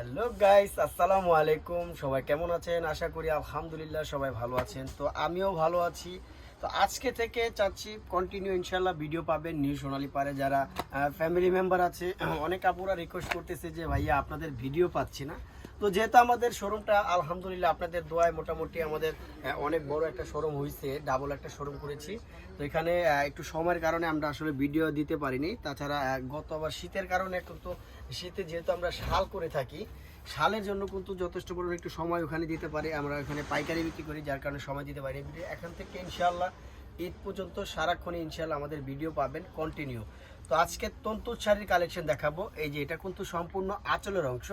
Hello guys, আসসালামু আলাইকুম। সবাই কেমন আছেন? আশা করি আলহামদুলিল্লাহ সবাই ভালো আছেন। তো আমিও ভালো আছি। তো আজকে থেকে চাচ্ছি কন্টিনিউ ইনশাল্লাহ ভিডিও পাবেন নিউ সোনালি পারে যারা ফ্যামিলি মেম্বার আছে, অনেক আপুরা রিকোয়েস্ট করতেছে যে ভাইয়া আপনাদের ভিডিও পাচ্ছি না। তো যেহেতু আমাদের শোরুমটা আলহামদুলিল্লাহ আপনাদের দোয়ায় মোটামুটি আমাদের অনেক বড় একটা শোরুম হয়েছে ডাবল একটা শোরুম করেছি। তো এখানে একটু সময়ের কারণে আমরা আসলে ভিডিও দিতে পারিনি। তাছাড়া গত আবার শীতের কারণে একটু তো, শীতে যেহেতু আমরা শাল করে থাকি শালের জন্য কিন্তু যথেষ্ট পরিমাণে একটু সময় ওখানে দিতে পারি। আমরা ওখানে পাইকারি বিক্রি করি, যার কারণে সময় দিতে পারি। এখান থেকে ইনশাল্লাহ ঈদ পর্যন্ত সারাক্ষণে ইনশাল্লাহ আমাদের ভিডিও পাবেন কন্টিনিউ তো আজকে তন্তু শাড়ির কালেকশন দেখাবো। এই যে এটা কিন্তু সম্পূর্ণ আঁচলের অংশ।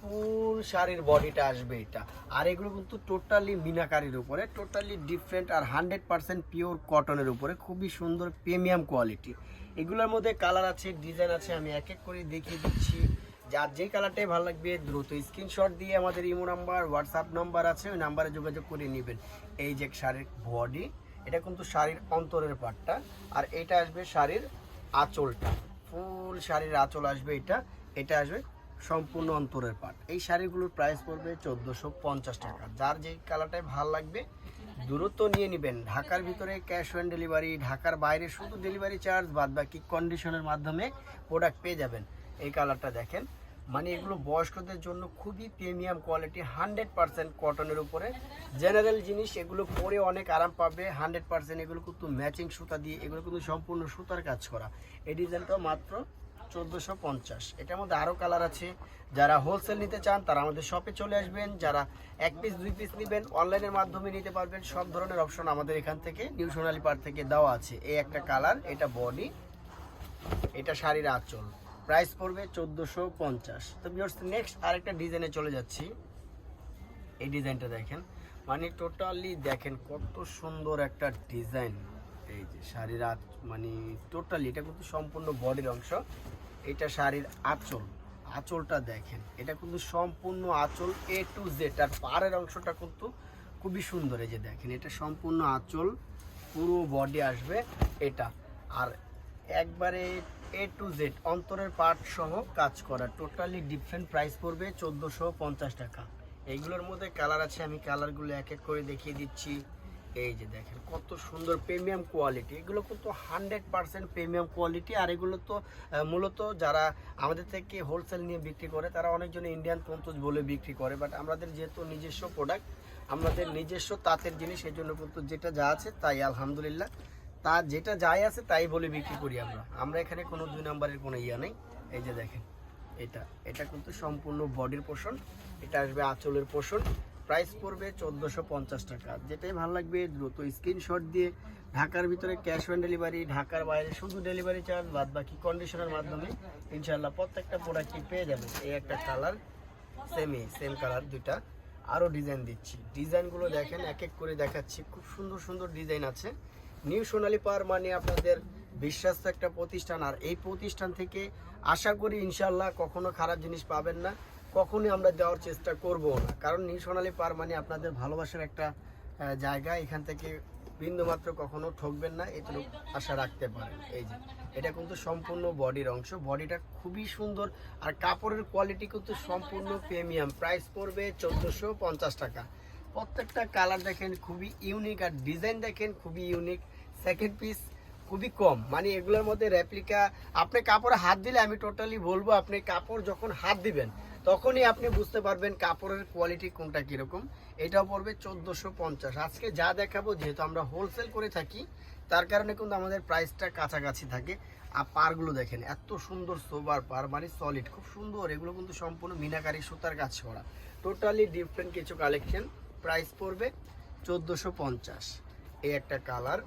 ফুল শাড়ির বডিটা আসবে এটা? আর এগুলো কিন্তু টোটালি মিনাকারির উপরে টোটালি ডিফারেন্ট আর হান্ড্রেড পার্সেন্ট পিওর কটনের উপরে। খুবই সুন্দর প্রিমিয়াম কোয়ালিটি এগুলোর মধ্যে কালার আছে ডিজাইন আছে, আমি এক এক করে দেখিয়ে দিচ্ছি। যার যে কালারটাই ভালো লাগবে, দ্রুত স্ক্রিনশট দিয়ে আমাদের ইমো নাম্বার হোয়াটসঅ্যাপ নাম্বার আছে, ওই নাম্বারে যোগাযোগ করে নেবেন। এই যে শাড়ির বডি এটা কিন্তু শাড়ির অন্তরের পাটটা আর এটা আসবে শাড়ির আঁচলটা। ফুল শাড়ির আঁচল আসবে এটা এটা আসবে সম্পূর্ণ অন্তরের পাট এই শাড়িগুলোর প্রাইস পড়বে চোদ্দোশো পঞ্চাশ টাকা। যার যেই কালারটাই ভালো লাগবে দূরত্ব নিয়ে নেবেন। ঢাকার ভিতরে ক্যাশ অন ডেলিভারি ঢাকার বাইরে শুধু ডেলিভারি চার্জ বাদ বাকি কন্ডিশনের মাধ্যমে প্রোডাক্ট পেয়ে যাবেন। এই কালারটা দেখেন। মানে এগুলো বয়স্কদের জন্য খুবই প্রিমিয়াম কোয়ালিটি, হান্ড্রেড পার্সেন্ট কটনের উপরে। জেনারেল জিনিস, এগুলো পরে অনেক আরাম পাবে। হান্ড্রেড পার্সেন্ট এগুলো কিন্তু ম্যাচিং সুতা দিয়ে, এগুলো কিন্তু সম্পূর্ণ সুতার কাজ করা। এই ডিজাইনটাও মাত্র চোদ্দোশো পঞ্চাশ। এটার মধ্যে আরও কালার আছে। যারা হোলসেল নিতে চান, তারা আমাদের শপে চলে আসবেন। যারা এক পিস দুই পিস নেবেন অনলাইনের মাধ্যমে নিতে পারবেন। সব ধরনের অপশন আমাদের এখান থেকে, নিউ সোনালি পার থেকে দেওয়া আছে। এই একটা কালার, এটা বডি এটা শাড়ির আঁচল। প্রাইস পড়বে চোদ্দোশো পঞ্চাশ। তো বিয়ার্স নেক্সট আরেকটা ডিজাইনে চলে যাচ্ছি। এই ডিজাইনটা দেখেন। মানে টোটালি দেখেন কত সুন্দর একটা ডিজাইন এই যে শাড়ির আঁচ মানে টোটালি এটা কিন্তু সম্পূর্ণ বডির অংশ। এটা শাড়ির আঁচল। আঁচলটা দেখেন, এটা কিন্তু সম্পূর্ণ আঁচল এ টু জেড আর পাড়ের অংশটা কিন্তু খুবই সুন্দর। এই যে দেখেন, এটা সম্পূর্ণ আঁচল। পুরো বডি আসবে এটা। আর একবারে এ টু জেড অন্তরের পার্ট সহ কাজ করা। টোটালি ডিফারেন্ট প্রাইস পড়বে চোদ্দোশো পঞ্চাশ টাকা। এইগুলোর মধ্যে কালার আছে, আমি কালারগুলো এক এক করে দেখিয়ে দিচ্ছি। এই যে দেখেন, কত সুন্দর প্রিমিয়াম কোয়ালিটি এগুলো কিন্তু হান্ড্রেড পার্সেন্ট প্রিমিয়াম কোয়ালিটি আর এগুলো তো মূলত যারা আমাদের থেকে হোলসেল নিয়ে বিক্রি করে, তারা অনেকজন ইন্ডিয়ান তন্তুজ বলে বিক্রি করে। বাট আমাদের যেহেতু নিজস্ব প্রোডাক্ট আমাদের নিজস্ব তাঁতের জিনিস এই জন্য কিন্তু যেটা যা আছে তাই, আলহামদুলিল্লাহ। তা যেটা যাই আছে তাই বলে বিক্রি করি আমরা। আমরা এখানে কোনো দুই নাম্বারের কোনো ইয়া নেই। এই যে দেখেন, এটা এটা কিন্তু সম্পূর্ণ বডির পোষণ, এটা আসবে আঁচলের পোষণ। প্রাইস পড়বে চোদ্দোশো পঞ্চাশ টাকা। যেটাই ভালো লাগবে, দ্রুত স্ক্রিনশট দিয়ে ঢাকার ভিতরে ক্যাশ অন ডেলিভারি, ঢাকার বাইরে শুধু ডেলিভারি চার্জ, বাদ বাকি কন্ডিশনের মাধ্যমে ইনশাল্লাহ প্রত্যেকটা প্রোডাক্টই পেয়ে যাবেন। এই একটা কালার সেমই সেম কালার দুইটা। আরও ডিজাইন দিচ্ছি। ডিজাইনগুলো দেখেন, এক এক করে দেখাচ্ছি। খুব সুন্দর সুন্দর ডিজাইন আছে। নিউ সোনালী পাওয়ার মানে আপনাদের বিশ্বাস্ত একটা প্রতিষ্ঠান। আর এই প্রতিষ্ঠান থেকে আশা করি ইনশাল্লাহ কখনো খারাপ জিনিস পাবেন না। কখনোই আমরা দেওয়ার চেষ্টা করব না। কারণ নিউ সোনালী পাওয়ার মানে আপনাদের ভালোবাসার একটা জায়গা। এখান থেকে বিন্দুমাত্র কখনো ঠকবেন না। এটুকু আশা রাখতে পারেন। এই যে, এটা কিন্তু সম্পূর্ণ বডির অংশ। বডিটা খুবই সুন্দর। আর কাপড়ের কোয়ালিটি কিন্তু সম্পূর্ণ প্রিমিয়াম। প্রাইস পড়বে চোদ্দোশো পঞ্চাশ টাকা। প্রত্যেকটা কালার দেখেন খুবই ইউনিক। আর ডিজাইন দেখেন খুবই ইউনিক। সেকেন্ড পিস খুবই কম। মানে এগুলোর মধ্যে রেপ্লিকা আপনি কাপড়ে হাত দিলে আমি টোটালি বলব, আপনি কাপড় যখন হাত দিবেন, তখনই আপনি বুঝতে পারবেন কাপড়ের কোয়ালিটি কোনটা কীরকম। এটাও পড়বে চোদ্দোশো পঞ্চাশ। আজকে যা দেখাবো, যেহেতু আমরা হোলসেল করে থাকি, তার কারণে কিন্তু আমাদের প্রাইসটা কাছাকাছি থাকে। আর পারগুলো দেখেন, এত সুন্দর সোবার পার মানে সলিড খুব সুন্দর। এগুলো কিন্তু সম্পূর্ণ মিনাকারি সুতার কাজ করা। টোটালি ডিফারেন্ট কিছু কালেকশন প্রাইস পড়বে চোদ্দোশো পঞ্চাশ। এই একটা কালার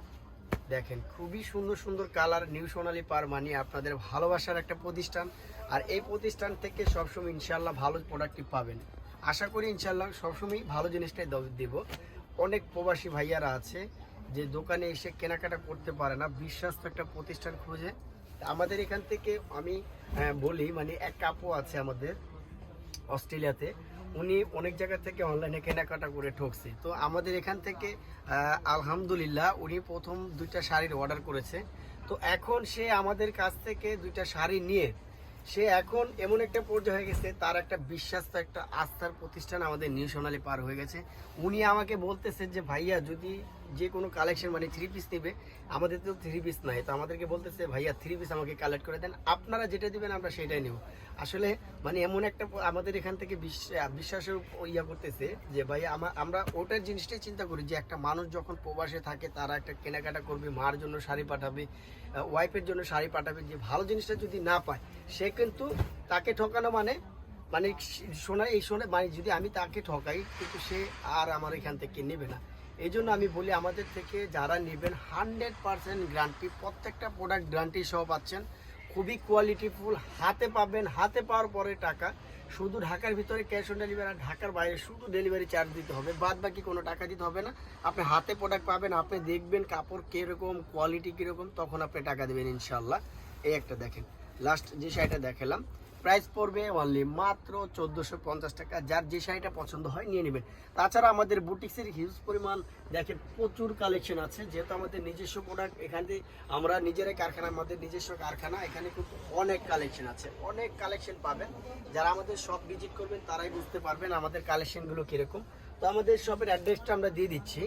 দেখেন খুবই সুন্দর সুন্দর কালার নিউ সোনালি পার মানে আপনাদের ভালোবাসার একটা প্রতিষ্ঠান। আর এই প্রতিষ্ঠান থেকে সবসময় ইনশাল্লাহ ভালো প্রোডাক্টটি পাবেন। আশা করি ইনশাল্লাহ সবসময় ভালো জিনিসটাই দেব অনেক প্রবাসী ভাইয়ারা আছে যে দোকানে এসে কেনাকাটা করতে পারে না বিশ্বাস্ত একটা প্রতিষ্ঠান খুঁজে। আমাদের এখান থেকে আমি আহ, বলি মানে এক কাপও আছে আমাদের অস্ট্রেলিয়াতে। উনি অনেক জায়গা থেকে অনলাইনে কেনাকাটা করে ঠকছে। তো আমাদের এখান থেকে আলহামদুলিল্লাহ উনি প্রথম দুইটা শাড়ির অর্ডার করেছে। তো এখন সে আমাদের কাছ থেকে দুইটা শাড়ি নিয়ে, সে এখন এমন একটা পর্যায়ে হয়ে গেছে, তার একটা বিশ্বাস্ত একটা আস্থার প্রতিষ্ঠান আমাদের নিউ সোনালী পার হয়ে গেছে। উনি আমাকে বলতেছে যে, ভাইয়া, যদি যে কোনো কালেকশন মানে থ্রি পিস নেবে, আমাদের তো থ্রি পিস নাই, তো আমাদেরকে বলতেছে, ভাইয়া থ্রি পিস আমাকে কালেক্ট করে দেন, আপনারা যেটা দিবেন আমরা সেটাই নেব। আসলে মানে এমন একটা আমাদের এখান থেকে বিশ্বাস বিশ্বাসের ইয়া করতেছে যে ভাই আমা- আমরা ওটার জিনিসটাই চিন্তা করি যে, একটা মানুষ যখন প্রবাসে থাকে, তারা একটা কেনাকাটা করবে, মার জন্য শাড়ি পাঠাবে ওয়াইফের জন্য শাড়ি পাঠাবে, যে ভালো জিনিসটা যদি না পায়, সে কিন্তু তাকে ঠকানো মানে মানে সোনা এই সোনা মানে যদি আমি তাকে ঠকাই, কিন্তু সে আর আমার এখান থেকে নেবে না। এই জন্য আমি বলি আমাদের থেকে যারা নেবেন হান্ড্রেড পার্সেন্ট গ্যারান্টি প্রত্যেকটা প্রোডাক্ট গ্যারান্টি সহ পাচ্ছেন। খুবই কোয়ালিটিফুল হাতে পাবেন, হাতে পাওয়ার পরে টাকা। শুধু ঢাকার ভিতরে ক্যাশ অন ডেলিভারি আর ঢাকার বাইরে শুধু ডেলিভারি চার্জ দিতে হবে। বাদ বাকি কোনো টাকা দিতে হবে না। আপনি হাতে প্রোডাক্ট পাবেন, আপনি দেখবেন কাপড় কীরকম কোয়ালিটি কীরকম, তখন আপনি টাকা দেবেন ইনশাল্লাহ এই একটা দেখেন। লাস্ট যে শাড়িটা দেখালাম প্রাইস পড়বে অনলি মাত্র চোদ্দোশো পঞ্চাশ টাকা। যার যে শাড়িটা পছন্দ হয় নিয়ে নেবেন। তাছাড়া আমাদের বুটিক্সের হিউজ পরিমাণ দেখে প্রচুর কালেকশন আছে। যেহেতু আমাদের নিজস্ব প্রোডাক্ট এখান থেকে আমরা নিজেরাই কারখানা, আমাদের নিজস্ব কারখানা, এখানে কিন্তু অনেক কালেকশন আছে। অনেক কালেকশন পাবেন। যারা আমাদের শপ ভিজিট করবেন, তারাই বুঝতে পারবেন আমাদের কালেকশনগুলো কীরকম। তো আমাদের শপের অ্যাড্রেসটা আমরা দিয়ে দিচ্ছি।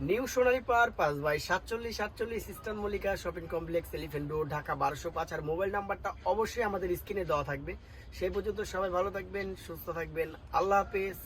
নিউ সোনালী পার পাঁচ বাই সাতচল্লিশ সাতচল্লিশ eastern Mallika shopping complex, elephant road, Dhaka বারোশো পাঁচ আর মোবাইল নাম্বারটা অবশ্যই আমাদের স্ক্রিনে দেওয়া থাকবে। সেই পর্যন্ত সবাই ভালো থাকবেন, সুস্থ থাকবেন। আল্লাহ হাফেজ।